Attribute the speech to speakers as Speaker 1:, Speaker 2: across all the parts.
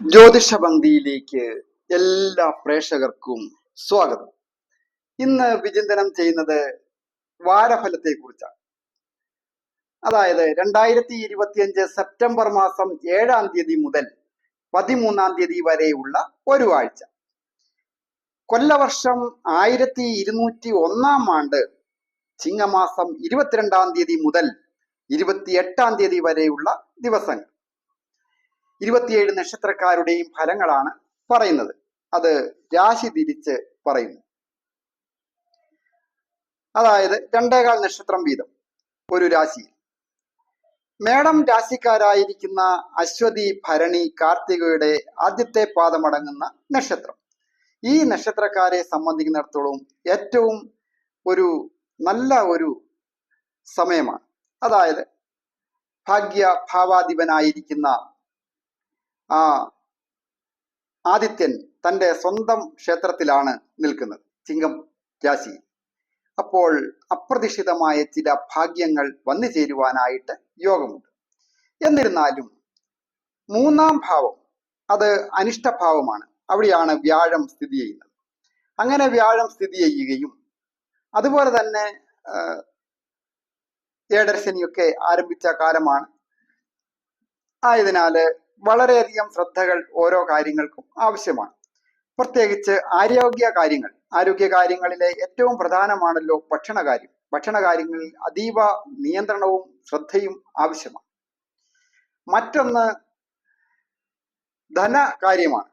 Speaker 1: ജ്യോതിഷ പന്തിയിലേക്ക് എല്ലാ പ്രേക്ഷകർക്കും സ്വാഗതം. ഇന്ന് വിചിന്തനം ചെയ്യുന്നത് വാരഫലത്തെ കുറിച്ചാണ് അതായത് രണ്ടായിരത്തി ഇരുപത്തിയഞ്ച് സെപ്റ്റംബർ മാസം ഏഴാം തീയതി മുതൽ പതിമൂന്നാം തീയതി വരെയുള്ള ഒരു ആഴ്ച. കൊല്ലവർഷം ആയിരത്തി ഇരുന്നൂറ്റി ഒന്നാം ആണ്ട് ചിങ്ങമാസം ഇരുപത്തിരണ്ടാം തീയതി മുതൽ ഇരുപത്തി എട്ടാം തീയതി വരെയുള്ള ദിവസങ്ങൾ. ഇരുപത്തിയേഴ് നക്ഷത്രക്കാരുടെയും ഫലങ്ങളാണ് പറയുന്നത്. അത് രാശി തിരിച്ച് പറയുന്നു. അതായത് രണ്ടേകാൽ നക്ഷത്രം വീതം ഒരു രാശിയിൽ. മേടം രാശിക്കാരായിരിക്കുന്ന അശ്വതി ഭരണി കാർത്തികയുടെ ആദ്യത്തെ പാദമടങ്ങുന്ന നക്ഷത്രം. ഈ നക്ഷത്രക്കാരെ സംബന്ധിക്കുന്നിടത്തോളം ഏറ്റവും ഒരു നല്ല ഒരു സമയമാണ്. അതായത് ഭാഗ്യ ഭാവാധിപനായിരിക്കുന്ന ആ ആദിത്യൻ തന്റെ സ്വന്തം ക്ഷേത്രത്തിലാണ് നിൽക്കുന്നത് ചിങ്ങം രാശി. അപ്പോൾ അപ്രതീക്ഷിതമായ ചില ഭാഗ്യങ്ങൾ വന്നു ചേരുവാനായിട്ട് യോഗമുണ്ട്. എന്നിരുന്നാലും മൂന്നാം ഭാവം അത് അനിഷ്ടഭാവമാണ്. അവിടെയാണ് വ്യാഴം സ്ഥിതി ചെയ്യുന്നത്. അങ്ങനെ വ്യാഴം സ്ഥിതി ചെയ്യുകയും അതുപോലെ തന്നെ ഏടർശനിയൊക്കെ ആരംഭിച്ച കാലമാണ്. ആയതിനാല് വളരെയധികം ശ്രദ്ധകൾ ഓരോ കാര്യങ്ങൾക്കും ആവശ്യമാണ്. പ്രത്യേകിച്ച് ആരോഗ്യ കാര്യങ്ങൾ. ആരോഗ്യ കാര്യങ്ങളിലെ ഏറ്റവും പ്രധാനമാണല്ലോ ഭക്ഷണകാര്യം. ഭക്ഷണകാര്യങ്ങളിൽ അതീവ നിയന്ത്രണവും ശ്രദ്ധയും ആവശ്യമാണ്. മറ്റൊന്ന് ധനകാര്യമാണ്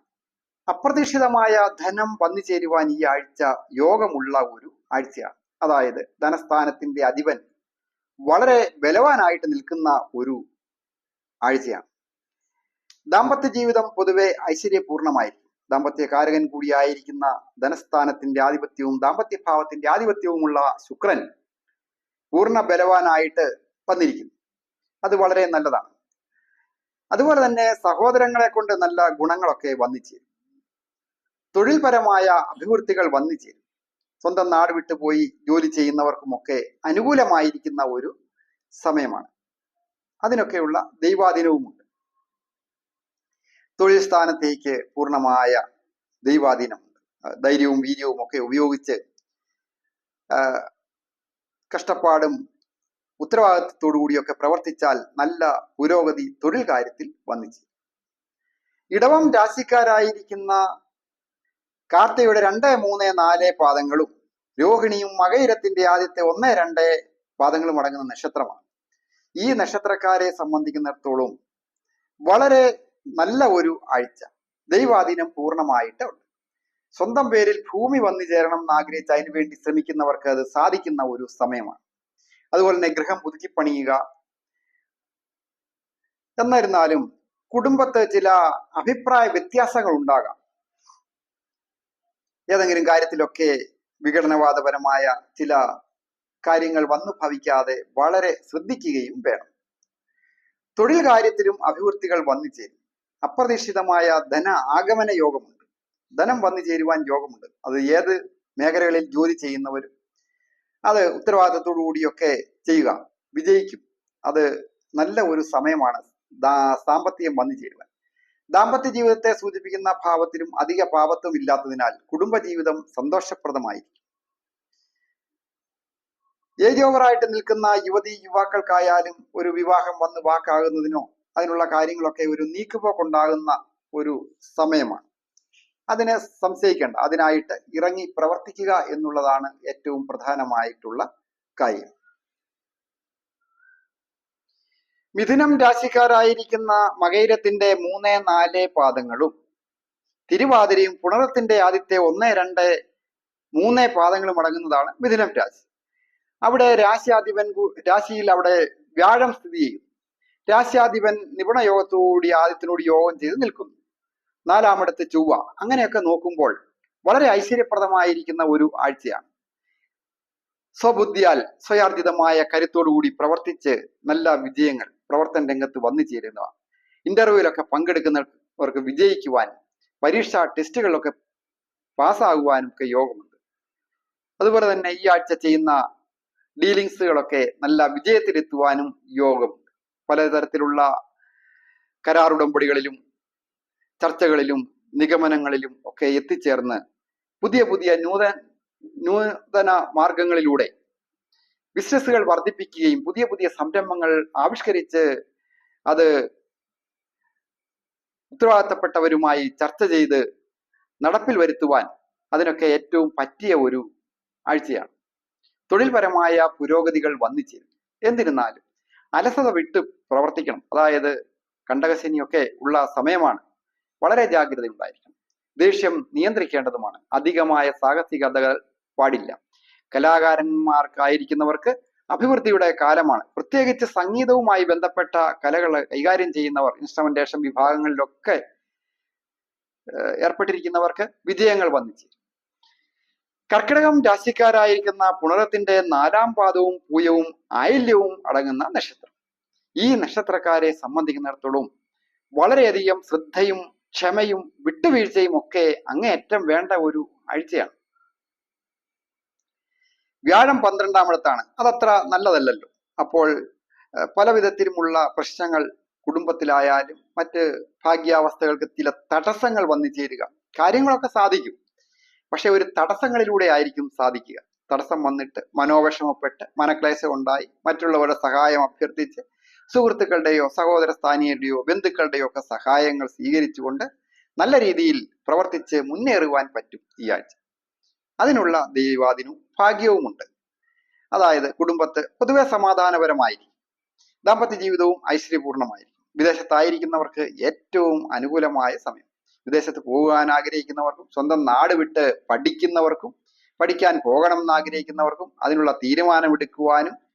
Speaker 1: അപ്രതീക്ഷിതമായ ധനം വന്നു ചേരുവാൻ ഈ ആഴ്ച യോഗമുള്ള ഒരു ആഴ്ചയാണ്. അതായത് ധനസ്ഥാനത്തിന്റെ അധിപൻ വളരെ ബലവാനായിട്ട് നിൽക്കുന്ന ഒരു ആഴ്ചയാണ്. ദാമ്പത്യ ജീവിതം പൊതുവെ ഐശ്വര്യപൂർണമായിരിക്കും. ദാമ്പത്യ കാരകൻ കൂടിയായിരിക്കുന്ന ധനസ്ഥാനത്തിന്റെ ആധിപത്യവും ദാമ്പത്യ ഭാവത്തിന്റെ ആധിപത്യവുമുള്ള ശുക്രൻ പൂർണ ബലവാനായിട്ട് വന്നിരിക്കുന്നു. അത് വളരെ നല്ലതാണ്. അതുപോലെ തന്നെ സഹോദരങ്ങളെ കൊണ്ട് നല്ല ഗുണങ്ങളൊക്കെ വന്നിച്ചേരും. തൊഴിൽപരമായ അഭിവൃദ്ധികൾ വന്നിച്ചേരും. സ്വന്തം നാട് വിട്ടുപോയി ജോലി ചെയ്യുന്നവർക്കുമൊക്കെ അനുകൂലമായിരിക്കുന്ന ഒരു സമയമാണ്. അതിനൊക്കെയുള്ള ദൈവാധീനവുമുണ്ട്. തൊഴിൽ സ്ഥാനത്തേക്ക് പൂർണമായ ദൈവാധീനമുണ്ട് ധൈര്യവും വീര്യവും ഒക്കെ ഉപയോഗിച്ച് കഷ്ടപ്പാടും ഉത്തരവാദിത്വത്തോടു കൂടിയൊക്കെ പ്രവർത്തിച്ചാൽ നല്ല പുരോഗതി തൊഴിൽ കാര്യത്തിൽ വന്നിച്ചു ഇടവം രാശിക്കാരായിരിക്കുന്ന കാർത്തയുടെ രണ്ട് മൂന്ന് നാല് പാദങ്ങളും രോഹിണിയും മകയിരത്തിന്റെ ആദ്യത്തെ ഒന്ന് രണ്ട് പാദങ്ങളും അടങ്ങുന്ന നക്ഷത്രമാണ്. ഈ നക്ഷത്രക്കാരെ സംബന്ധിക്കുന്നിടത്തോളം വളരെ നല്ല ഒരു ആഴ്ച. ദൈവാധീനം പൂർണമായിട്ട് ഉണ്ട്. സ്വന്തം പേരിൽ ഭൂമി വന്നു ചേരണം എന്ന് ആഗ്രഹിച്ച് അതിനു വേണ്ടി ശ്രമിക്കുന്നവർക്ക് അത് സാധിക്കുന്ന ഒരു സമയമാണ്. അതുപോലെ തന്നെ ഗൃഹം പുതുക്കിപ്പണിയുക എന്നിരുന്നാലും കുടുംബത്ത് ചില അഭിപ്രായ വ്യത്യാസങ്ങൾ ഉണ്ടാകാം. ഏതെങ്കിലും കാര്യത്തിലൊക്കെ വിഘടനവാദപരമായ ചില കാര്യങ്ങൾ വന്നു ഭവിക്കാതെ വളരെ ശ്രദ്ധിക്കുകയും വേണം. തൊഴിൽ കാര്യത്തിലും അഭിവൃദ്ധികൾ വന്നു ചേരും. അപ്രതീക്ഷിതമായ ധന ആഗമന യോഗമുണ്ട്. ധനം വന്നു ചേരുവാൻ യോഗമുണ്ട്. അത് ഏത് മേഖലകളിൽ ജോലി ചെയ്യുന്നവരും അത് ഉത്തരവാദിത്തത്തോടു കൂടിയൊക്കെ ചെയ്യുക. വിജയിക്കും. അത് നല്ല ഒരു സമയമാണ് സാമ്പത്തികം വന്നു ചേരുവാൻ. ദാമ്പത്യ ജീവിതത്തെ സൂചിപ്പിക്കുന്ന ഭാവത്തിലും അധിക പാപത്വം ഇല്ലാത്തതിനാൽ കുടുംബജീവിതം സന്തോഷപ്രദമായിരിക്കും. ഏജ് ഓവറായിട്ട് നിൽക്കുന്ന യുവതി യുവാക്കൾക്കായാലും ഒരു വിവാഹം വന്ന് വാക്കാകുന്നതിനോ അതിനുള്ള കാര്യങ്ങളൊക്കെ ഒരു നീക്കുപോക്കുണ്ടാകുന്ന ഒരു സമയമാണ്. അതിനെ സംശയിക്കേണ്ട. അതിനായിട്ട് ഇറങ്ങി പ്രവർത്തിക്കുക എന്നുള്ളതാണ് ഏറ്റവും പ്രധാനമായിട്ടുള്ള കാര്യം. മിഥുനം രാശിക്കാരായിരിക്കുന്ന മകൈരത്തിന്റെ മൂന്ന് നാല് പാദങ്ങളും തിരുവാതിരയും പുണറത്തിന്റെ ആദ്യത്തെ ഒന്ന് രണ്ട് മൂന്ന് പാദങ്ങളും അടങ്ങുന്നതാണ് മിഥുനം രാശി. അവിടെ രാശിയാധിപൻ രാശിയിൽ അവിടെ വ്യാഴം സ്ഥിതി ചെയ്യും. രാശിയാധിപൻ നിപുണ യോഗത്തോടി ആദിത്യനോട് യോഗം ചെയ്ത് നിൽക്കുന്നു. നാലാമിടത്ത് ചൊവ്വ. അങ്ങനെയൊക്കെ നോക്കുമ്പോൾ വളരെ ഐശ്വര്യപ്രദമായിരിക്കുന്ന ഒരു ആഴ്ചയാണ്. സ്വബുദ്ധിയാൽ സ്വയാർജിതമായ കരുത്തോടുകൂടി പ്രവർത്തിച്ച് നല്ല വിജയങ്ങൾ പ്രവർത്തന രംഗത്ത് വന്നു ചേരുന്നവ. ഇന്റർവ്യൂവിലൊക്കെ പങ്കെടുക്കുന്നവർക്ക് വിജയിക്കുവാൻ പരീക്ഷാ ടെസ്റ്റുകളിലൊക്കെ പാസ്സാകുവാനും ഒക്കെ യോഗമുണ്ട്. അതുപോലെ തന്നെ ഈ ആഴ്ച ചെയ്യുന്ന ഡീലിങ്സുകളൊക്കെ നല്ല വിജയത്തിലെത്തുവാനും യോഗമുണ്ട് പലതരത്തിലുള്ള കരാറുടമ്പടികളിലും ചർച്ചകളിലും നിഗമനങ്ങളിലും ഒക്കെ എത്തിച്ചേർന്ന് പുതിയ പുതിയ നൂതന നൂതന മാർഗങ്ങളിലൂടെ ബിസിനസ്സുകൾ വർദ്ധിപ്പിക്കുകയും പുതിയ പുതിയ സംരംഭങ്ങൾ ആവിഷ്കരിച്ച് അത് ഉത്തരവാദിത്തപ്പെട്ടവരുമായി ചർച്ച ചെയ്ത് നടപ്പിൽ വരുത്തുവാൻ അതിനൊക്കെ ഏറ്റവും പറ്റിയ ഒരു ആഴ്ചയാണ്. തൊഴിൽപരമായ പുരോഗതികൾ വന്നിച്ചേരും. എന്നിരുന്നാലും അലസത വിട്ട് പ്രവർത്തിക്കണം. അതായത് കണ്ടകശനിയൊക്കെ ഉള്ള സമയമാണ് വളരെ ജാഗ്രത ഉണ്ടായിരിക്കണം ദേഷ്യം നിയന്ത്രിക്കേണ്ടതുമാണ്. അധികമായ സാഹസികതകൾ പാടില്ല. കലാകാരന്മാർക്കായിരിക്കുന്നവർക്ക് അഭിവൃദ്ധിയുടെ കാലമാണ്. പ്രത്യേകിച്ച് സംഗീതവുമായി ബന്ധപ്പെട്ട കലകൾ കൈകാര്യം ചെയ്യുന്നവർ ഇൻസ്ട്രുമെന്റേഷൻ വിഭാഗങ്ങളിലൊക്കെ ഏർപ്പെട്ടിരിക്കുന്നവർക്ക് വിജയങ്ങൾ വന്നിച്ചു കർക്കിടകം രാശിക്കാരായിരിക്കുന്ന പുണരത്തിന്റെ നാലാം പാദവും പൂയവും ആയില്യവും അടങ്ങുന്ന നക്ഷത്രം. ഈ നക്ഷത്രക്കാരെ സംബന്ധിക്കുന്നിടത്തോളം വളരെയധികം ശ്രദ്ധയും ക്ഷമയും വിട്ടുവീഴ്ചയും ഒക്കെ അങ്ങേയറ്റം വേണ്ട ഒരു ആഴ്ചയാണ്. വ്യാഴം പന്ത്രണ്ടാമിടത്താണ് അതത്ര നല്ലതല്ലല്ലോ. അപ്പോൾ പല വിധത്തിലുമുള്ള പ്രശ്നങ്ങൾ കുടുംബത്തിലായാലും മറ്റ് ഭാഗ്യാവസ്ഥകൾക്ക് ചില തടസ്സങ്ങൾ വന്നു ചേരുക. കാര്യങ്ങളൊക്കെ സാധിക്കും. പക്ഷെ ഒരു തടസ്സങ്ങളിലൂടെ ആയിരിക്കും സാധിക്കുക. തടസ്സം വന്നിട്ട് മനോവിഷമപ്പെട്ട് മനക്ലേശം ഉണ്ടായി മറ്റുള്ളവരുടെ സഹായം അഭ്യർത്ഥിച്ച് സുഹൃത്തുക്കളുടെയോ സഹോദര സ്ഥാനീയരുടെയോ ബന്ധുക്കളുടെയോ ഒക്കെ സഹായങ്ങൾ സ്വീകരിച്ചുകൊണ്ട് നല്ല രീതിയിൽ പ്രവർത്തിച്ച് മുന്നേറുവാൻ പറ്റും ഈ ആഴ്ച. അതിനുള്ള ദൈവാദിനും ഭാഗ്യവുമുണ്ട്. അതായത് കുടുംബത്ത് പൊതുവെ സമാധാനപരമായിരിക്കും. ദാമ്പത്യ ജീവിതവും ഐശ്വര്യപൂർണമായിരിക്കും. വിദേശത്തായിരിക്കുന്നവർക്ക് ഏറ്റവും അനുകൂലമായ സമയം. വിദേശത്ത് പോകാൻ ആഗ്രഹിക്കുന്നവർക്കും സ്വന്തം നാട് വിട്ട് പഠിക്കുന്നവർക്കും പഠിക്കാൻ പോകണം എന്ന് ആഗ്രഹിക്കുന്നവർക്കും അതിനുള്ള തീരുമാനമെടുക്കുവാനും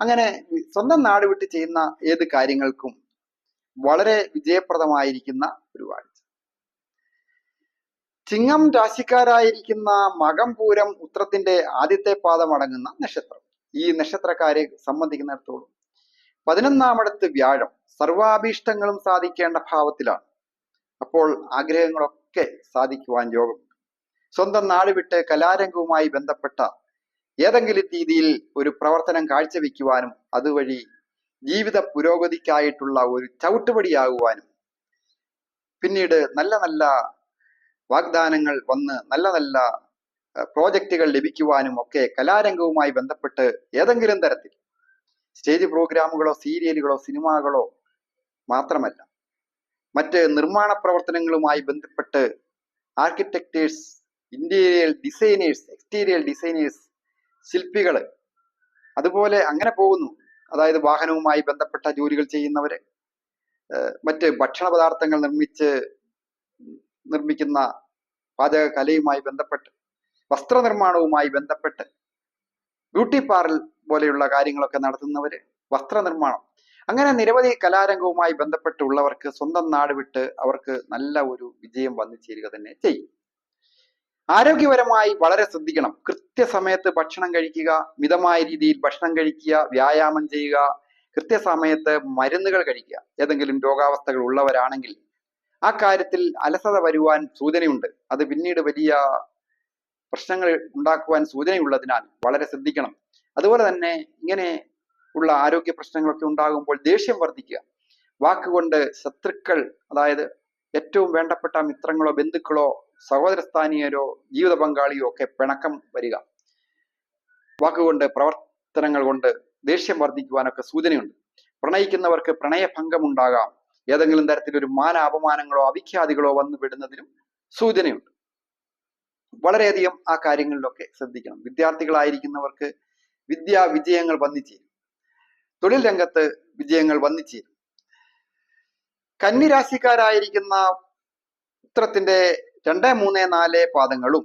Speaker 1: അങ്ങനെ സ്വന്തം നാട് വിട്ട് ചെയ്യുന്ന ഏത് കാര്യങ്ങൾക്കും വളരെ വിജയപ്രദമായിരിക്കുന്ന ഒരു വാഴ്ച ചിങ്ങം രാശിക്കാരായിരിക്കുന്ന മകം പൂരം ഉത്രത്തിന്റെ ആദ്യത്തെ പാദം അടങ്ങുന്ന നക്ഷത്രം. ഈ നക്ഷത്രക്കാരെ സംബന്ധിക്കുന്നിടത്തോളം പതിനൊന്നാമിടത്ത് വ്യാഴം സർവാഭീഷ്ടങ്ങളും സാധിക്കേണ്ട ഭാവത്തിലാണ്. അപ്പോൾ ആഗ്രഹങ്ങളൊക്കെ സാധിക്കുവാൻ യോഗം. സ്വന്തം നാട് വിട്ട് കലാരംഗവുമായി ബന്ധപ്പെട്ട ഏതെങ്കിലും രീതിയിൽ ഒരു പ്രവർത്തനം കാഴ്ചവെക്കുവാനും അതുവഴി ജീവിത പുരോഗതിക്കായിട്ടുള്ള ഒരു ചവിട്ടുപടിയാകുവാനും. പിന്നീട് നല്ല നല്ല വാഗ്ദാനങ്ങൾ വന്ന് നല്ല നല്ല പ്രോജക്റ്റുകൾ ലഭിക്കുവാനും ഒക്കെ കലാരംഗവുമായി ബന്ധപ്പെട്ട് ഏതെങ്കിലും തരത്തിൽ സ്റ്റേജ് പ്രോഗ്രാമുകളോ സീരിയലുകളോ സിനിമകളോ മാത്രമല്ല മറ്റ് നിർമ്മാണ പ്രവർത്തനങ്ങളുമായി ബന്ധപ്പെട്ട് architects interior designers exterior designers ശില്പികൾ. അതുപോലെ അങ്ങനെ പോകുന്നു. അതായത് വാഹനവുമായി ബന്ധപ്പെട്ട ജോലികൾ ചെയ്യുന്നവര് മറ്റ് ഭക്ഷണ പദാർത്ഥങ്ങൾ നിർമ്മിച്ച് നിർമ്മിക്കുന്ന പാചക കലയുമായി ബന്ധപ്പെട്ട് വസ്ത്രനിർമ്മാണവുമായി ബന്ധപ്പെട്ട് ബ്യൂട്ടി പാർലർ പോലെയുള്ള കാര്യങ്ങളൊക്കെ നടത്തുന്നവര് വസ്ത്രനിർമ്മാണം. അങ്ങനെ നിരവധി കലാരംഗവുമായി ബന്ധപ്പെട്ടുള്ളവർക്ക് സ്വന്തം നാട് വിട്ട് അവർക്ക് നല്ല ഒരു വിജയം വന്നു ചേരുക തന്നെ ചെയ്യും. ആരോഗ്യപരമായി വളരെ ശ്രദ്ധിക്കണം. കൃത്യസമയത്ത് ഭക്ഷണം കഴിക്കുക മിതമായ രീതിയിൽ ഭക്ഷണം കഴിക്കുക വ്യായാമം ചെയ്യുക കൃത്യസമയത്ത് മരുന്നുകൾ കഴിക്കുക. ഏതെങ്കിലും രോഗാവസ്ഥകൾ ഉള്ളവരാണെങ്കിൽ ആ കാര്യത്തിൽ അലസത വരുവാൻ സൂചനയുണ്ട്. അത് പിന്നീട് വലിയ പ്രശ്നങ്ങൾ ഉണ്ടാക്കുവാൻ സൂചനയുള്ളതിനാൽ വളരെ ശ്രദ്ധിക്കണം. അതുപോലെ തന്നെ ഇങ്ങനെ ഉള്ള ആരോഗ്യ പ്രശ്നങ്ങളൊക്കെ ഉണ്ടാകുമ്പോൾ ദേഷ്യം വർദ്ധിക്കുക. വാക്കുകൊണ്ട് ശത്രുക്കൾ അതായത് ഏറ്റവും വേണ്ടപ്പെട്ട മിത്രങ്ങളോ ബന്ധുക്കളോ സഹോദരസ്ഥാനീയരോ ജീവിത പങ്കാളിയോ ഒക്കെ പിണക്കം വരിക. വാക്കുകൊണ്ട് പ്രവർത്തനങ്ങൾ കൊണ്ട് ദേഷ്യം വർദ്ധിക്കുവാനൊക്കെ സൂചനയുണ്ട്. പ്രണയിക്കുന്നവർക്ക് പ്രണയഭംഗം ഉണ്ടാകാം ഏതെങ്കിലും തരത്തിലൊരു മാന അപമാനങ്ങളോ അവിഖ്യാതികളോ വന്നു വിടുന്നതിനും സൂചനയുണ്ട്. വളരെയധികം ആ കാര്യങ്ങളിലൊക്കെ ശ്രദ്ധിക്കണം. വിദ്യാർത്ഥികളായിരിക്കുന്നവർക്ക് വിദ്യാ വിജയങ്ങൾ വന്നിച്ചേരും. തൊഴിൽ രംഗത്ത് വിജയങ്ങൾ വന്നിച്ചേരും. കന്നിരാശിക്കാരായിരിക്കുന്ന ഉത്തരത്തിന്റെ രണ്ട് മൂന്ന് നാല് പാദങ്ങളും.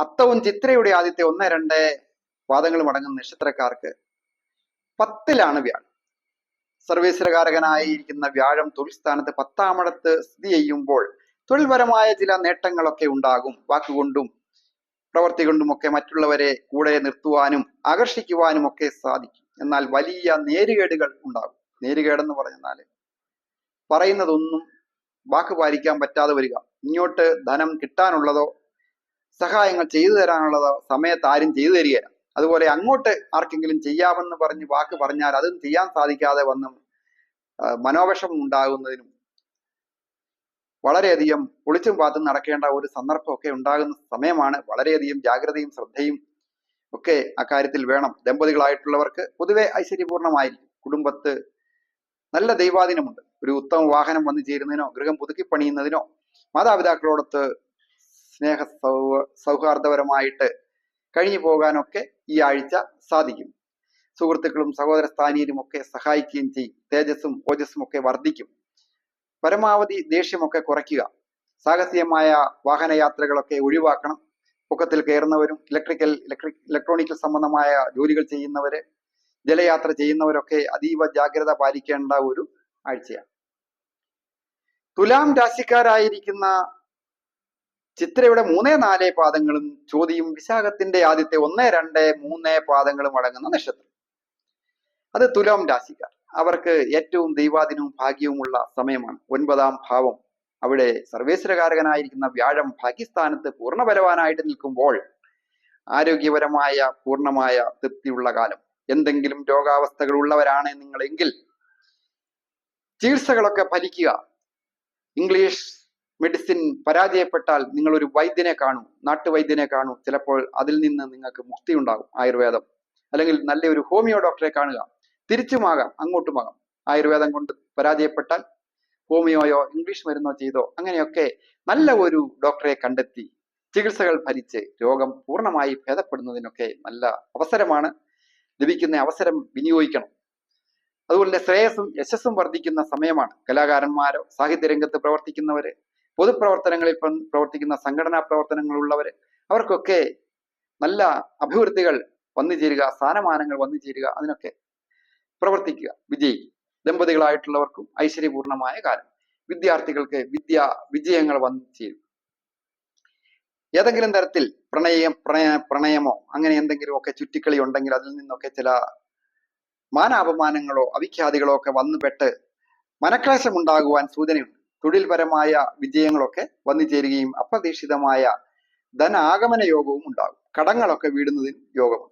Speaker 1: അത്തവും ചിത്രയുടെ ആദ്യത്തെ ഒന്ന് രണ്ട് പാദങ്ങളും അടങ്ങുന്ന നക്ഷത്രക്കാർക്ക് പത്തിലാണ് വ്യാഴം. സർവീശ്വരകാരകനായിരിക്കുന്ന വ്യാഴം തൊഴിൽ സ്ഥാനത്ത് പത്താമടത്ത് സ്ഥിതി ചെയ്യുമ്പോൾ തൊഴിൽപരമായ ചില നേട്ടങ്ങളൊക്കെ ഉണ്ടാകും. വാക്കുകൊണ്ടും പ്രവൃത്തി കൊണ്ടുമൊക്കെ മറ്റുള്ളവരെ കൂടെ നിർത്തുവാനും ആകർഷിക്കുവാനും ഒക്കെ സാധിക്കും. എന്നാൽ വലിയ നേരുകേടുകൾ ഉണ്ടാകും. നേരുകേടെന്ന് പറഞ്ഞാൽ പറയുന്നതൊന്നും വാക്ക് പാലിക്കാൻ പറ്റാതെ വരിക. ഇങ്ങോട്ട് ധനം കിട്ടാനുള്ളതോ സഹായങ്ങൾ ചെയ്തു തരാനുള്ളതോ സമയത്ത് ആരും ചെയ്തു തരികയില്ല. അതുപോലെ അങ്ങോട്ട് ആർക്കെങ്കിലും ചെയ്യാമെന്ന് പറഞ്ഞ് വാക്ക് പറഞ്ഞാൽ അതും ചെയ്യാൻ സാധിക്കാതെ വന്ന് മനോവിഷമം ഉണ്ടാകുന്നതിനും വളരെയധികം ഒളിച്ചും പാത്തും നടക്കേണ്ട ഒരു സന്ദർഭമൊക്കെ ഉണ്ടാകുന്ന സമയമാണ്. വളരെയധികം ജാഗ്രതയും ശ്രദ്ധയും ഒക്കെ അക്കാര്യത്തിൽ വേണം. ദമ്പതികളായിട്ടുള്ളവർക്ക് പൊതുവെ ഐശ്വര്യപൂർണമായിരിക്കും. കുടുംബത്ത് നല്ല ദൈവാധീനമുണ്ട്. ഒരു ഉത്തമ വാഹനം വന്നു ചേരുന്നതിനോ ഗൃഹം പുതുക്കി പണിയുന്നതിനോ മാതാപിതാക്കളോടൊത്ത് സ്നേഹ സൗഹാർദ്ദപരമായിട്ട് കഴിഞ്ഞു പോകാനൊക്കെ ഈ ആഴ്ച സാധിക്കും. സുഹൃത്തുക്കളും സഹോദര സ്ഥാനീയരും ഒക്കെ സഹായിക്കുകയും ചെയ്യും. തേജസ്സും ഓജസ്സും ഒക്കെ വർദ്ധിക്കും. പരമാവധി ദേഷ്യമൊക്കെ കുറയ്ക്കുക. സാഹസികമായ വാഹനയാത്രകളൊക്കെ ഒഴിവാക്കണം. പൊക്കത്തിൽ കയറുന്നവരും ഇലക്ട്രിക്കൽ ഇലക്ട്രിക് ഇലക്ട്രോണിക്കൽ സംബന്ധമായ ജോലികൾ ചെയ്യുന്നവര് ജലയാത്ര ചെയ്യുന്നവരൊക്കെ അതീവ ജാഗ്രത പാലിക്കേണ്ട ഒരു ആഴ്ചയാണ്. തുലാം രാശിക്കാരായിരിക്കുന്ന ചിത്രയുടെ മൂന്നേ നാല് പാദങ്ങളും ചോദ്യം വിശാഖത്തിന്റെ ആദ്യത്തെ ഒന്ന് രണ്ട് മൂന്ന് പാദങ്ങളും അടങ്ങുന്ന നക്ഷത്രം. അത് തുലാം രാശിക്കാർ. അവർക്ക് ഏറ്റവും ദൈവാധീനവും ഭാഗ്യവുമുള്ള സമയമാണ്. ഒൻപതാം ഭാവം. അവിടെ സർവേശ്വരകാരകനായിരിക്കുന്ന വ്യാഴം ഭാഗ്യസ്ഥാനത്ത് പൂർണബലവാനായിട്ട് നിൽക്കുമ്പോൾ ആരോഗ്യപരമായ പൂർണമായ തൃപ്തിയുള്ള കാലം. എന്തെങ്കിലും രോഗാവസ്ഥകൾ ഉള്ളവരാണ് നിങ്ങളെങ്കിൽ ചികിത്സകളൊക്കെ ഫലിക്കുക ഇംഗ്ലീഷ് മെഡിസിൻ പരാജയപ്പെട്ടാൽ നിങ്ങൾ ഒരു വൈദ്യനെ കാണൂ നാട്ടുവൈദ്യനെ കാണൂ. ചിലപ്പോൾ അതിൽ നിന്ന് നിങ്ങൾക്ക് മുക്തി ഉണ്ടാകും ആയുർവേദം. അല്ലെങ്കിൽ നല്ലൊരു ഹോമിയോ ഡോക്ടറെ കാണുക. തിരിച്ചുമാകാം അങ്ങോട്ടുമാകാം ആയുർവേദം കൊണ്ട് പരാജയപ്പെട്ടാൽ ഹോമിയോയോ ഇംഗ്ലീഷ് മരുന്നോ ചെയ്തോ അങ്ങനെയൊക്കെ നല്ല ഒരു ഡോക്ടറെ കണ്ടെത്തി ചികിത്സകൾ ഭരിച്ച് രോഗം പൂർണമായി ഭേദപ്പെടുന്നതിനൊക്കെ നല്ല അവസരമാണ്. ലഭിക്കുന്ന അവസരം വിനിയോഗിക്കണം. അതുപോലെ ശ്രേയസ്സും യശസ്സും വർദ്ധിക്കുന്ന സമയമാണ്. കലാകാരന്മാരോ സാഹിത്യ രംഗത്ത് പ്രവർത്തിക്കുന്നവര് പൊതുപ്രവർത്തനങ്ങളിൽ പ്ര- പ്രവർത്തിക്കുന്ന സംഘടനാ പ്രവർത്തനങ്ങളുള്ളവര് അവർക്കൊക്കെ നല്ല അഭിവൃദ്ധികൾ വന്നു ചേരുക സ്ഥാനമാനങ്ങൾ വന്നു ചേരുക അതിനൊക്കെ പ്രവർത്തിക്കുക വിജയിക്കുക. ദമ്പതികളായിട്ടുള്ളവർക്കും ഐശ്വര്യപൂർണമായ കാലം. വിദ്യാർത്ഥികൾക്ക് വിദ്യ വിജയങ്ങൾ വന്നു ചേരും ഏതെങ്കിലും തരത്തിൽ പ്രണയം പ്രണയ പ്രണയമോ അങ്ങനെ എന്തെങ്കിലും ഒക്കെ ചുറ്റിക്കളി ഉണ്ടെങ്കിൽ അതിൽ നിന്നൊക്കെ ചില മാനാപമാനങ്ങളോ അവിഖ്യാതികളോ ഒക്കെ വന്നുപെട്ട് മനക്ലേശം ഉണ്ടാകുവാൻ സൂചനയുണ്ട്. തൊഴിൽപരമായ വിജയങ്ങളൊക്കെ വന്നു ചേരുകയും അപ്രതീക്ഷിതമായ ധനാഗമന യോഗവും ഉണ്ടാകും. കടങ്ങളൊക്കെ വീടുന്നതിന് യോഗമുണ്ട്.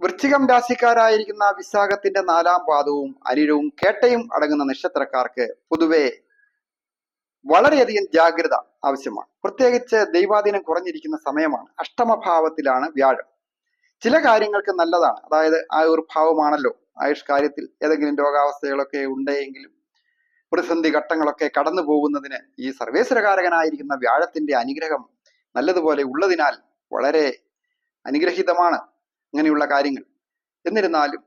Speaker 1: വൃശ്ചികം രാശിക്കാരായിരിക്കുന്ന വിശാഖത്തിന്റെ നാലാം പാദവും അനിരവും കേട്ടയും അടങ്ങുന്ന നക്ഷത്രക്കാർക്ക് പൊതുവെ വളരെയധികം ജാഗ്രത ആവശ്യമാണ്. പ്രത്യേകിച്ച് ദൈവാധീനം കുറഞ്ഞിരിക്കുന്ന സമയമാണ്. അഷ്ടമഭാവത്തിലാണ് വ്യാഴം. ചില കാര്യങ്ങൾക്ക് നല്ലതാണ്. അതായത് ആയുർഭാവമാണല്ലോ ആയുഷ് കാര്യത്തിൽ ഏതെങ്കിലും രോഗാവസ്ഥകളൊക്കെ ഉണ്ടെങ്കിലും പ്രതിസന്ധി ഘട്ടങ്ങളൊക്കെ കടന്നു പോകുന്നതിന് ഈ സർവേശ്വരകാരകനായിരിക്കുന്ന വ്യാഴത്തിന്റെ അനുഗ്രഹം നല്ലതുപോലെ ഉള്ളതിനാൽ വളരെ അനുഗ്രഹീതമാണ് അങ്ങനെയുള്ള കാര്യങ്ങൾ. എന്നിരുന്നാലും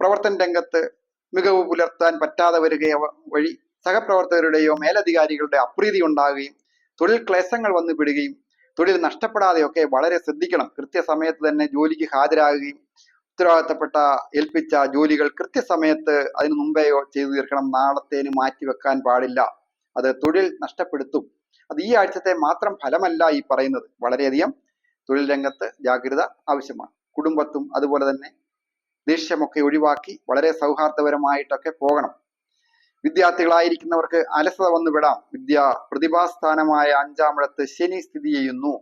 Speaker 1: പ്രവർത്തന രംഗത്ത് മികവ് പുലർത്താൻ പറ്റാതെ വരികയോ വഴി സഹപ്രവർത്തകരുടെയോ മേലധികാരികളുടെ അപ്രീതി ഉണ്ടാകുകയും തൊഴിൽ ക്ലേശങ്ങൾ വന്നു തൊഴിൽ നഷ്ടപ്പെടാതെയൊക്കെ വളരെ ശ്രദ്ധിക്കണം. കൃത്യസമയത്ത് തന്നെ ജോലിക്ക് ഹാജരാകുകയും ഉത്തരവാദിത്തപ്പെട്ട ഏൽപ്പിച്ച ജോലികൾ കൃത്യസമയത്ത് അതിനു മുമ്പേയോ ചെയ്തു തീർക്കണം നാളത്തേന് മാറ്റിവെക്കാൻ പാടില്ല. അത് തൊഴിൽ നഷ്ടപ്പെടുത്തും. അത് ഈ ആഴ്ചത്തെ മാത്രം ഫലമല്ല ഈ പറയുന്നത്. വളരെയധികം തൊഴിൽ രംഗത്ത് ജാഗ്രത ആവശ്യമാണ്. കുടുംബത്തും അതുപോലെ തന്നെ ദേഷ്യമൊക്കെ ഒഴിവാക്കി വളരെ സൗഹാർദ്ദപരമായിട്ടൊക്കെ പോകണം. വിദ്യാർത്ഥികളായിരിക്കുന്നവർക്ക് അലസത വന്നു വിടാം. വിദ്യ പ്രതിഭാസ്ഥാനമായ അഞ്ചാമിടത്ത് ശനി സ്ഥിതി ചെയ്യുന്നു.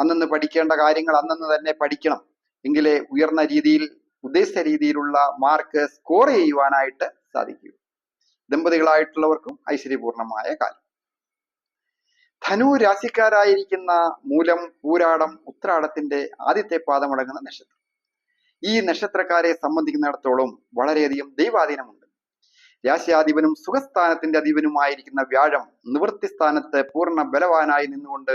Speaker 1: അന്നന്ന് പഠിക്കേണ്ട കാര്യങ്ങൾ അന്നന്ന് തന്നെ പഠിക്കണം. എങ്കിലേ ഉയർന്ന രീതിയിൽ ഉദ്ദേശിച്ച രീതിയിലുള്ള മാർക്ക് സ്കോർ ചെയ്യുവാനായിട്ട് സാധിക്കൂ. ദമ്പതികളായിട്ടുള്ളവർക്കും ഐശ്വര്യപൂർണമായ കാലം ധനു രാശിക്കാരായിരിക്കുന്ന മൂലം പൂരാടം ഉത്രാടത്തിന്റെ ആദ്യത്തെ പാദമടങ്ങുന്ന നക്ഷത്രം. ഈ നക്ഷത്രക്കാരെ സംബന്ധിക്കുന്നിടത്തോളം വളരെയധികം ദൈവാധീനമുണ്ട്. രാശ്യാധിപനും സുഖസ്ഥാനത്തിന്റെ അധിപനുമായിരിക്കുന്ന വ്യാഴം നിവൃത്തി സ്ഥാനത്ത് പൂർണ ബലവാനായി നിന്നുകൊണ്ട്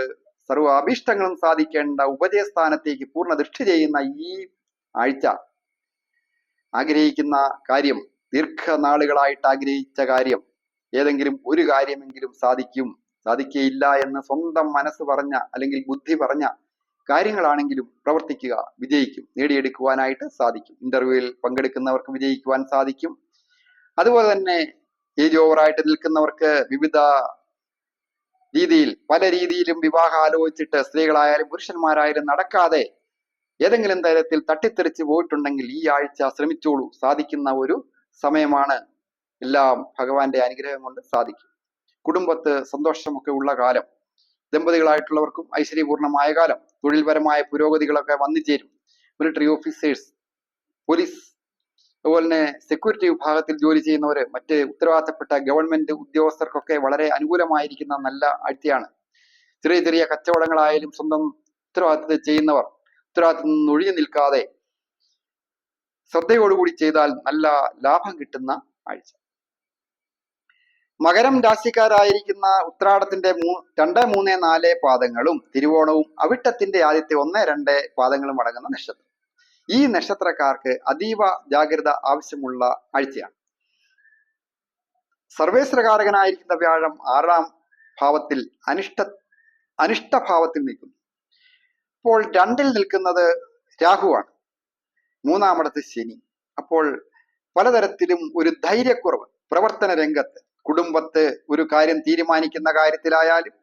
Speaker 1: സർവ അഭീഷ്ടങ്ങളും സാധിക്കേണ്ട ഉപജയസ്ഥാനത്തേക്ക് പൂർണ ദൃഷ്ടി ചെയ്യുന്ന ഈ ആഴ്ച ആഗ്രഹിക്കുന്ന കാര്യം ദീർഘനാളുകളായിട്ട് ആഗ്രഹിച്ച കാര്യം ഏതെങ്കിലും ഒരു കാര്യമെങ്കിലും സാധിക്കും സാധിക്കയില്ല എന്ന് സ്വന്തം മനസ്സ് പറഞ്ഞ അല്ലെങ്കിൽ ബുദ്ധി പറഞ്ഞ കാര്യങ്ങളാണെങ്കിലും പ്രവർത്തിക്കുക വിജയിക്കും നേടിയെടുക്കുവാനായിട്ട് സാധിക്കും. ഇന്റർവ്യൂവിൽ പങ്കെടുക്കുന്നവർക്ക് വിജയിക്കുവാൻ സാധിക്കും. അതുപോലെ തന്നെ ഏജ് ഓവറായിട്ട് നിൽക്കുന്നവർക്ക് വിവിധ രീതിയിൽ പല രീതിയിലും വിവാഹം ആലോചിച്ചിട്ട് സ്ത്രീകളായാലും പുരുഷന്മാരായാലും നടക്കാതെ ഏതെങ്കിലും തരത്തിൽ തട്ടിത്തെറിച്ച് പോയിട്ടുണ്ടെങ്കിൽ ഈ ആഴ്ച ശ്രമിച്ചോളൂ. സാധിക്കുന്ന ഒരു സമയമാണ് എല്ലാം ഭഗവാന്റെ അനുഗ്രഹം കൊണ്ട് സാധിക്കും. കുടുംബത്ത് സന്തോഷമൊക്കെ ഉള്ള കാലം. ദമ്പതികളായിട്ടുള്ളവർക്കും ഐശ്വര്യപൂർണമായ കാലം. തൊഴിൽപരമായ പുരോഗതികളൊക്കെ വന്നു ചേരും മിലിറ്ററി ഓഫീസേഴ്സ് പോലീസ് അതുപോലെ തന്നെ സെക്യൂരിറ്റി വിഭാഗത്തിൽ ജോലി ചെയ്യുന്നവര് മറ്റ് ഉത്തരവാദിത്തപ്പെട്ട ഗവൺമെന്റ് ഉദ്യോഗസ്ഥർക്കൊക്കെ വളരെ അനുകൂലമായിരിക്കുന്ന നല്ല ആഴ്ചയാണ്. ചെറിയ ചെറിയ കച്ചവടങ്ങളായാലും സ്വന്തം ഉത്തരവാദിത്തം ചെയ്യുന്നവർ ഉത്തരവാദിത്തത്തിൽ നിന്ന് ഒഴിഞ്ഞു നിൽക്കാതെ ശ്രദ്ധയോടുകൂടി ചെയ്താൽ നല്ല ലാഭം കിട്ടുന്ന ആഴ്ച. മകരം രാശിക്കാരായിരിക്കുന്ന ഉത്രാടത്തിന്റെ മൂ രണ്ട് മൂന്ന് നാല് പാദങ്ങളും തിരുവോണവും അവിട്ടത്തിന്റെ ആദ്യത്തെ ഒന്ന് രണ്ട് പാദങ്ങളും അടങ്ങുന്ന നക്ഷത്രം. ഈ നക്ഷത്രക്കാർക്ക് അതീവ ജാഗ്രത ആവശ്യമുള്ള ആഴ്ചയാണ്. സർവേശ്വരകാരകനായിരിക്കുന്ന വ്യാഴം ആറാം ഭാവത്തിൽ അനിഷ്ട അനിഷ്ടഭാവത്തിൽ നിൽക്കുന്നു. അപ്പോൾ രണ്ടിൽ നിൽക്കുന്നത് രാഹുവാണ്. മൂന്നാമടത്ത് ശനി. അപ്പോൾ പലതരത്തിലും ഒരു ധൈര്യക്കുറവ് പ്രവർത്തന രംഗത്ത് കുടുംബത്ത് ഒരു കാര്യം തീരുമാനിക്കുന്ന കാര്യത്തിലായാലും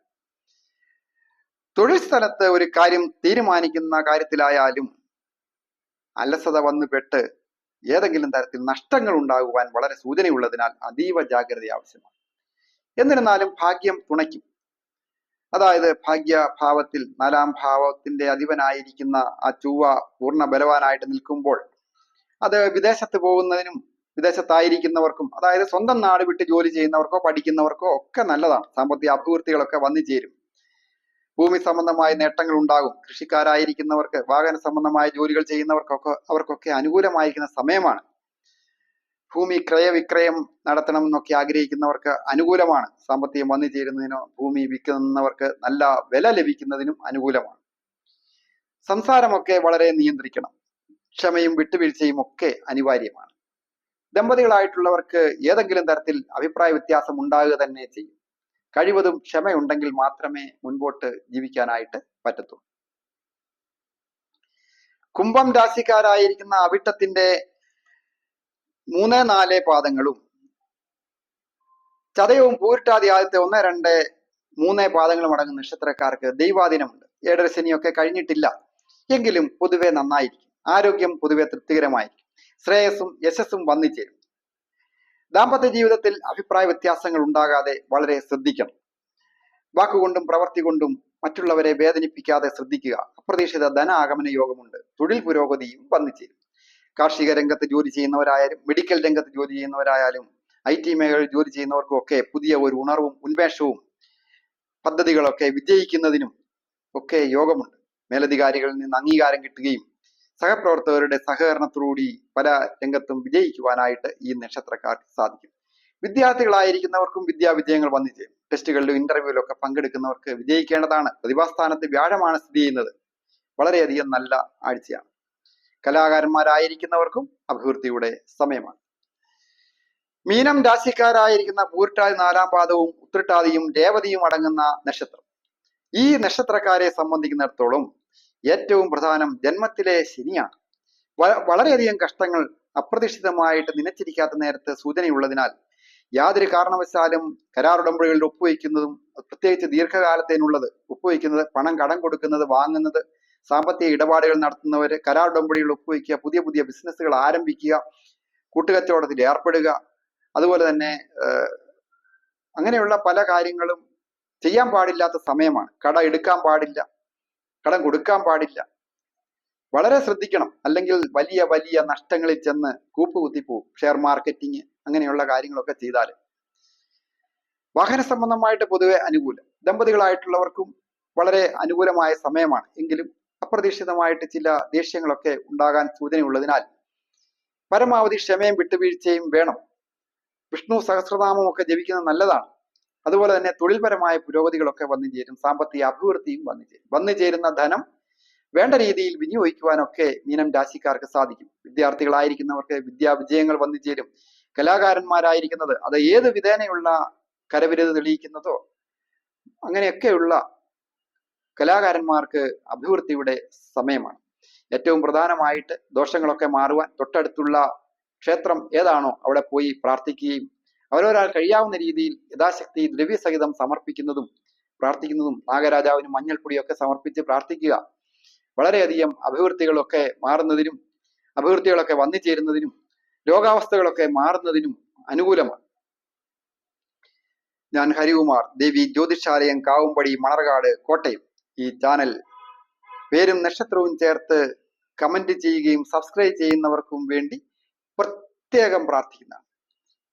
Speaker 1: തൊഴിൽ സ്ഥലത്ത് ഒരു കാര്യം തീരുമാനിക്കുന്ന കാര്യത്തിലായാലും അലസത വന്നുപെട്ട് ഏതെങ്കിലും തരത്തിൽ നഷ്ടങ്ങൾ ഉണ്ടാകുവാൻ വളരെ സൂചനയുള്ളതിനാൽ അതീവ ജാഗ്രത ആവശ്യമാണ്. എന്നിരുന്നാലും ഭാഗ്യം തുണയ്ക്കും. അതായത് ഭാഗ്യഭാവത്തിൽ നാലാം ഭാവത്തിന്റെ അധിപനായിരിക്കുന്ന ആ ചൊവ്വ പൂർണ ബലവാനായിട്ട് നിൽക്കുമ്പോൾ അത് വിദേശത്ത് പോകുന്നതിനും വിദേശത്തായിരിക്കുന്നവർക്കും അതായത് സ്വന്തം നാട് വിട്ട് ജോലി ചെയ്യുന്നവർക്കോ പഠിക്കുന്നവർക്കോ ഒക്കെ നല്ലതാണ്. സാമ്പത്തിക അഭിവൃദ്ധികളൊക്കെ വന്നു ചേരും. ഭൂമി സംബന്ധമായ നേട്ടങ്ങൾ ഉണ്ടാകും. കൃഷിക്കാരായിരിക്കുന്നവർക്ക് വാഹന സംബന്ധമായ ജോലികൾ ചെയ്യുന്നവർക്കൊക്കെ അവർക്കൊക്കെ അനുകൂലമായിരിക്കുന്ന സമയമാണ്. ഭൂമി ക്രയവിക്രയം നടത്തണം എന്നൊക്കെ ആഗ്രഹിക്കുന്നവർക്ക് അനുകൂലമാണ്. സാമ്പത്തികം വന്നു ചേരുന്നതിനോ ഭൂമി വിൽക്കുന്നവർക്ക് നല്ല വില ലഭിക്കുന്നതിനും അനുകൂലമാണ്. സംസാരമൊക്കെ വളരെ നിയന്ത്രിക്കണം. ക്ഷമയും വിട്ടുവീഴ്ചയും ഒക്കെ അനിവാര്യമാണ്. ദമ്പതികളായിട്ടുള്ളവർക്ക് ഏതെങ്കിലും തരത്തിൽ അഭിപ്രായ വ്യത്യാസം ഉണ്ടാകുക തന്നെ ചെയ്യും. കഴിവതും ക്ഷമയുണ്ടെങ്കിൽ മാത്രമേ മുൻപോട്ട് ജീവിക്കാനായിട്ട് പറ്റത്തുള്ളൂ കുംഭം രാശിക്കാരായിരിക്കുന്ന അവിട്ടത്തിന്റെ മൂന്ന് നാല് പാദങ്ങളും ചതയവും പൂരിട്ടാതി ആദ്യത്തെ ഒന്ന് രണ്ട് മൂന്ന് പാദങ്ങളും അടങ്ങുന്ന നക്ഷത്രക്കാർക്ക് ദൈവാധീനമുണ്ട്. ഏഴര ശനിയൊക്കെ കഴിഞ്ഞിട്ടില്ല. എങ്കിലും പൊതുവെ നന്നായിരിക്കും. ആരോഗ്യം പൊതുവെ തൃപ്തികരമായിരിക്കും. ശ്രേയസ്സും യശസ്സും വന്നു ചേരും. ദാമ്പത്യ ജീവിതത്തിൽ അഭിപ്രായ വ്യത്യാസങ്ങൾ ഉണ്ടാകാതെ വളരെ ശ്രദ്ധിക്കണം. വാക്കുകൊണ്ടും പ്രവർത്തി കൊണ്ടും മറ്റുള്ളവരെ വേദനിപ്പിക്കാതെ ശ്രദ്ധിക്കുക. അപ്രതീക്ഷിത ധന ആഗമന യോഗമുണ്ട്. തൊഴിൽ പുരോഗതിയും വന്നു ചേരും കാർഷിക രംഗത്ത് ജോലി ചെയ്യുന്നവരായാലും മെഡിക്കൽ രംഗത്ത് ജോലി ചെയ്യുന്നവരായാലും ഐ ടി മേഖലയിൽ ജോലി ചെയ്യുന്നവർക്കും ഒക്കെ പുതിയ ഒരു ഉണർവും ഉന്മേഷവും പദ്ധതികളൊക്കെ വിജയിക്കുന്നതിനും ഒക്കെ യോഗമുണ്ട്. മേലധികാരികളിൽ നിന്ന് അംഗീകാരം കിട്ടുകയും സഹപ്രവർത്തകരുടെ സഹകരണത്തോടുകൂടി പല രംഗത്തും വിജയിക്കുവാനായിട്ട് ഈ നക്ഷത്രക്കാർക്ക് സാധിക്കും. വിദ്യാർത്ഥികളായിരിക്കുന്നവർക്കും വിദ്യാവിജയങ്ങൾ വന്നു ചെയ്യും ടെസ്റ്റുകളിലും ഇന്റർവ്യൂവിലും ഒക്കെ പങ്കെടുക്കുന്നവർക്ക് വിജയിക്കേണ്ടതാണ്. പ്രതിഭാസ്ഥാനത്ത് വ്യാഴമാണ് സ്ഥിതി ചെയ്യുന്നത്. വളരെയധികം നല്ല ആഴ്ചയാണ്. കലാകാരന്മാരായിരിക്കുന്നവർക്കും അഭിവൃദ്ധിയുടെ സമയമാണ്. മീനം രാശിക്കാരായിരിക്കുന്ന പൂരിട്ടാതി നാലാം പാദവും ഉത്രട്ടാതിയും രേവതിയും അടങ്ങുന്ന നക്ഷത്രം. ഈ നക്ഷത്രക്കാരെ സംബന്ധിക്കുന്നിടത്തോളം ഏറ്റവും പ്രധാനം ജന്മത്തിലെ ശനിയാണ്. വളരെയധികം കഷ്ടങ്ങൾ അപ്രതീക്ഷിതമായിട്ട് നനച്ചിരിക്കാത്ത നേരത്ത് സൂചനയുള്ളതിനാൽ യാതൊരു കാരണവശാലും കരാറുടമ്പടികളിൽ ഒപ്പുവയ്ക്കുന്നതും പ്രത്യേകിച്ച് ദീർഘകാലത്തേനുള്ളത് ഒപ്പുവയ്ക്കുന്നത് പണം കടം കൊടുക്കുന്നത് വാങ്ങുന്നത് സാമ്പത്തിക ഇടപാടുകൾ നടത്തുന്നവര് കരാറുടമ്പടികൾ ഒപ്പുവയ്ക്കുക പുതിയ പുതിയ ബിസിനസ്സുകൾ ആരംഭിക്കുക കൂട്ടുകച്ചവടത്തിൽ ഏർപ്പെടുക അതുപോലെ തന്നെ അങ്ങനെയുള്ള പല കാര്യങ്ങളും ചെയ്യാൻ പാടില്ലാത്ത സമയമാണ്. കട എടുക്കാൻ പാടില്ല. കടം കൊടുക്കാൻ പാടില്ല. വളരെ ശ്രദ്ധിക്കണം. അല്ലെങ്കിൽ വലിയ വലിയ നഷ്ടങ്ങളിൽ ചെന്ന് കൂപ്പ് കുത്തിപ്പോവും ഷെയർ മാർക്കറ്റിംഗ് അങ്ങനെയുള്ള കാര്യങ്ങളൊക്കെ ചെയ്താൽ വാഹന സംബന്ധമായിട്ട് പൊതുവെ അനുകൂലം. ദമ്പതികളായിട്ടുള്ളവർക്കും വളരെ അനുകൂലമായ സമയമാണ്. എങ്കിലും അപ്രതീക്ഷിതമായിട്ട് ചില ദേഷ്യങ്ങളൊക്കെ ഉണ്ടാകാൻ സൂചനയുള്ളതിനാൽ പരമാവധി ക്ഷമയും വിട്ടുവീഴ്ചയും വേണം. വിഷ്ണു സഹസ്രനാമം ഒക്കെ ജപിക്കുന്നത് നല്ലതാണ്. അതുപോലെ തന്നെ തൊഴിൽപരമായ പുരോഗതികളൊക്കെ വന്നു ചേരും സാമ്പത്തിക അഭിവൃദ്ധിയും വന്നു ചേരും. വന്നു ചേരുന്ന ധനം വേണ്ട രീതിയിൽ വിനിയോഗിക്കുവാനൊക്കെ മീനം രാശിക്കാർക്ക് സാധിക്കും. വിദ്യാർത്ഥികളായിരിക്കുന്നവർക്ക് വിദ്യാവിജയങ്ങൾ വന്നു ചേരും. കലാകാരന്മാരായിരിക്കുന്നത് അത് ഏത് വിധേനയുള്ള കരവിരുത് തെളിയിക്കുന്നതോ അങ്ങനെയൊക്കെയുള്ള കലാകാരന്മാർക്ക് അഭിവൃദ്ധിയുടെ സമയമാണ്. ഏറ്റവും പ്രധാനമായിട്ട് ദോഷങ്ങളൊക്കെ മാറുവാൻ തൊട്ടടുത്തുള്ള ക്ഷേത്രം ഏതാണോ അവിടെ പോയി പ്രാർത്ഥിക്കുകയും അവരൊരാൾ കഴിയാവുന്ന രീതിയിൽ യഥാശക്തി ദ്രവ്യസഹിതം സമർപ്പിക്കുന്നതും പ്രാർത്ഥിക്കുന്നതും നാഗരാജാവിന് മഞ്ഞൾപ്പൊടിയൊക്കെ സമർപ്പിച്ച് പ്രാർത്ഥിക്കുക. വളരെയധികം അഭിവൃദ്ധികളൊക്കെ മാറുന്നതിനും അഭിവൃദ്ധികളൊക്കെ വന്നു ചേരുന്നതിനും രോഗാവസ്ഥകളൊക്കെ മാറുന്നതിനും അനുകൂലമാണ്. ഞാൻ ഹരികുമാർ ദേവി ജ്യോതിഷാലയം കാവുംപടി മണർകാട് കോട്ടയം ഈ ചാനൽ. പേരും നക്ഷത്രവും ചേർത്ത് കമന്റ് ചെയ്യുകയും സബ്സ്ക്രൈബ് ചെയ്യുന്നവർക്കും വേണ്ടി പ്രത്യേകം പ്രാർത്ഥിക്കുന്നതാണ്.